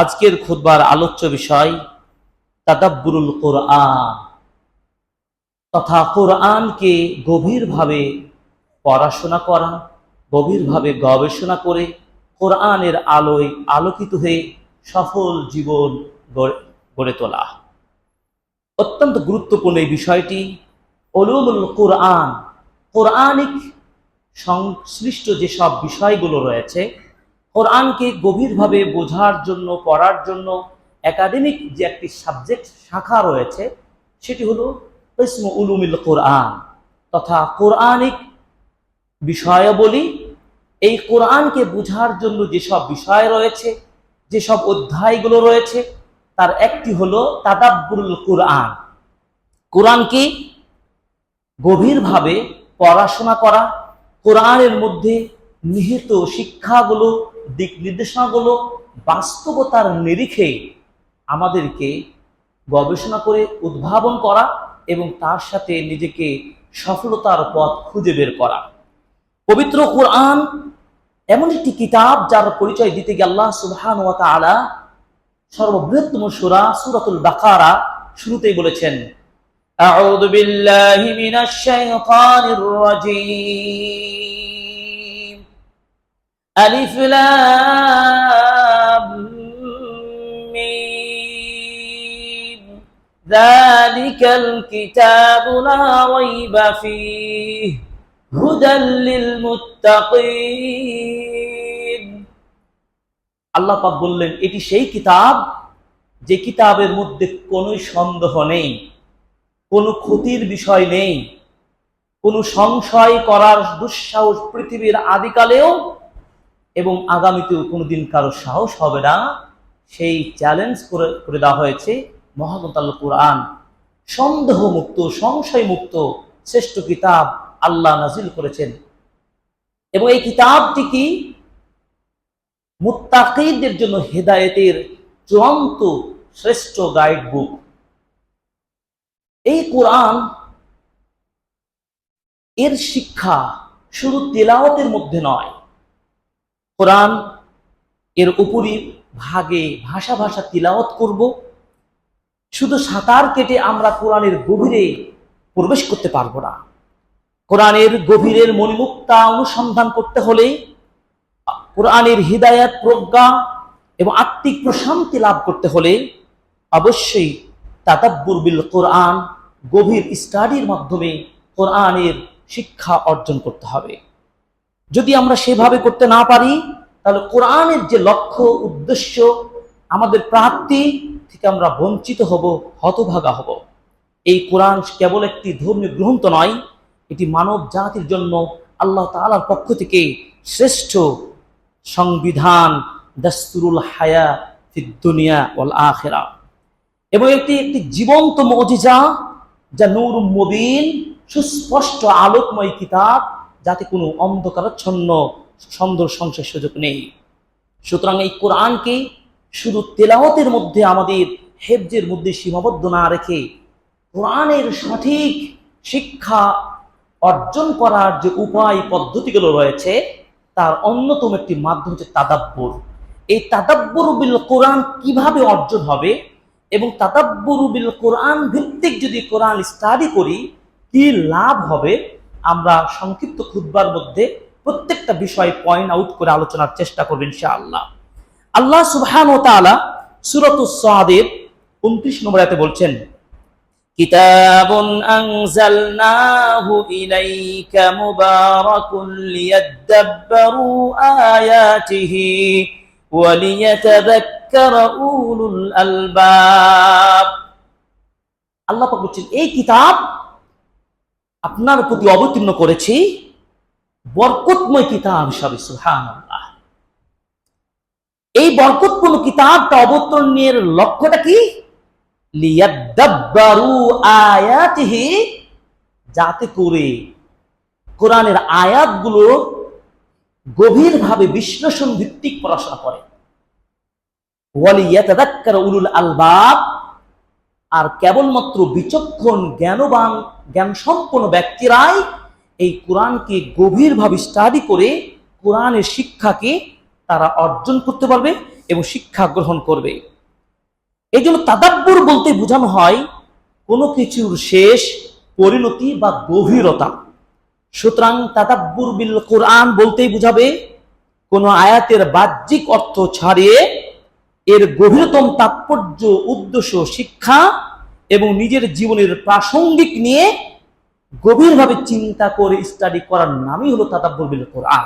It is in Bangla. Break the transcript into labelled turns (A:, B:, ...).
A: আজকের খুতবার আলোচ্য বিষয় তাদাব্বুরুল কোরআন। তথা কোরআনকে গভীরভাবে পড়াশোনা করা, গভীরভাবে গবেষণা করে কোরআনের আলোয় আলোকিত হয়ে সফল জীবন গড়ে তোলা। অত্যন্ত গুরুত্বপূর্ণ এই বিষয়টি অলুমুল কোরআন। কোরআনিক সংশ্লিষ্ট যেসব বিষয়গুলো রয়েছে কোরআনকে গভীরভাবে বোঝার জন্য, পড়ার জন্য একাডেমিক যে একটি সাবজেক্ট শাখা রয়েছে, সেটি হলো ইসম উলুমিল কোরআন তথা কোরআনিক বিষয়াবলী। এই কোরআনকে বোঝার জন্য যেসব বিষয় রয়েছে, যেসব অধ্যায়গুলো রয়েছে, তার একটি হলো তাদাব্বুল কোরআন। কোরআনকে গভীরভাবে পড়াশোনা করা, কোরআনের মধ্যে নিহিত শিক্ষাগুলো দিক নির্দেশনাগুলো বাস্তবতার নিরিখে আমাদেরকে গবেষণা করে উদ্ভাবন করা এবং তার সাথে নিজেকে সফলতার পথ খুঁজে বের করা। পবিত্র কোরআন এমন একটি কিতাব যার পরিচয় দিতে গিয়ে আল্লাহ সুবহান ওয়া তাআলা সর্ববৃহত্তম সূরা সূরাতুল বাকারা শুরুতেই বলেছেন, আউযু বিল্লাহি মিনাশ শাইতানির রাজীম। ألف لام ميم ذلك الكتاب لا ريب فيه هدى للمتقين আল্লাহ পাক বললেন এটি সেই কিতাব যে কিতাবের মধ্যে কোনো সন্দেহ নেই কোনো ক্ষতির বিষয় নেই কোনো সংশয় করার দুঃসাহস পৃথিবীর আদিকালেও এবং আগামীতেও কোনোদিন কারও সাহস হবে না। সেই চ্যালেঞ্জ করে করে দেওয়া হয়েছে মহাগতাল কোরআন। সন্দেহ মুক্ত সংশয় মুক্ত শ্রেষ্ঠ কিতাব আল্লাহ নাজিল করেছেন। এবং এই কিতাবটি কি? মুত্তাকিদের জন্য হেদায়েতের চূড়ান্ত শ্রেষ্ঠ গাইড বুক এই কোরআন এর শিক্ষা শুধু তেলাওয়াতের মধ্যে নয় কোরআন এর উপরই ভাগে ভাষা ভাষা তিলাওয়াত করব। শুধু সাঁতার কেটে আমরা কোরআনের গভীরে প্রবেশ করতে পারব না। কোরআনের গভীরের মণিমুক্তা অনুসন্ধান করতে হলে কোরআনের হৃদায়ত, প্রজ্ঞা এবং আত্মিক প্রশান্তি লাভ করতে হলে অবশ্যই তাতাব্বুর বিল কোরআন গভীর স্টাডির মাধ্যমে কোরআনের শিক্ষা অর্জন করতে হবে। যদি আমরা সেভাবে করতে না পারি, তাহলে কোরআনের যে লক্ষ্য, উদ্দেশ্য, আমাদের প্রাপ্তি থেকে আমরা বঞ্চিত হব, হতভাগা হব। এই কোরআন কেবল একটি ধর্মীয় গ্রন্থ নয়, এটি মানব জাতির জন্য আল্লাহ তাআলার পক্ষ থেকে শ্রেষ্ঠ সংবিধান, দাস্তুরুল হায়া ফিদ দুনিয়া ওয়াল আখিরা। এবং এটি একটি জীবন্ত মজিজা, যা নূর মুবিন, সুস্পষ্ট আলোকময় কিতাব যাতে কোনো অন্ধকারাচ্ছন্ন সন্দেহ সংশয়ের সুযোগ নেই। সুতরাং এই কোরআনকে শুধু তেলাওয়াতের মধ্যে আমাদের হেফজের মধ্যে সীমাবদ্ধ না রেখে কোরআনের সঠিক শিক্ষা অর্জন করার যে উপায় পদ্ধতিগুলো রয়েছে, তার অন্যতম একটি মাধ্যম হচ্ছে তাদাব্বর। এই তাদাব্বর বিল কোরআন কীভাবে অর্জন হবে এবং তাদাব্বর বিল কোরআন ভিত্তিক যদি কোরআন স্টাডি করি, কি লাভ হবে? আমরা সংক্ষিপ্ত খুদ্বার মধ্যে প্রত্যেকটা বিষয় পয়েন্ট আউট করে আলোচনার চেষ্টা করবেন ইনশাআল্লাহ। আল্লাহ সুবহান ও তাআলা সূরাত সাদের 29 নম্বর আয়াতে বলছেন, কিতাবুন আনজালনাহু ইলাইকা মুবারাকুন লিয়াদাব্বারু আয়াতিহি ওয়ালিয়াতাযাক্কারা উলুল আলবাব। আল্লাহ বলছেন, এই কিতাব আপনার প্রতি অবতীর্ণ করেছি বরকতময় কিতাব হিসাবে, সুবহানাল্লাহ। এই বরকতপূর্ণ কিতাবটা অবতরণের লক্ষ্যটা কি? যাতে করে কোরআনের আয়াতগুলো গভীরভাবে বিশ্লেষণ ভিত্তিক পড়াশোনা করে। উলুল আলবাব, আর কেবলমাত্র বিচক্ষণ, জ্ঞানবান জ্ঞান সম্পন্ন ব্যক্তিরাই এই কোরআনকে গভীরভাবে স্টাডি করে কোরআনের শিক্ষাকে তারা অর্জন করতে পারবে এবং শিক্ষা গ্রহণ করবে। এই জন্য তাদাব্বুর বলতে বোঝানো হয়, কোনো কিছুর শেষ পরিণতি বা গভীরতা। সুতরাং তাদাব্বুর বিল কোরআন বলতেই বুঝাবে, কোন আয়াতের বাহ্যিক অর্থ ছাড়িয়ে এর গভীরতম তাৎপর্য, উদ্দেশ্য, শিক্ষা এবং নিজের জীবনের প্রাসঙ্গিক নিয়ে গভীরভাবে চিন্তা করে স্টাডি করার নামই হলো তাদাব্বর বিল কোরআন।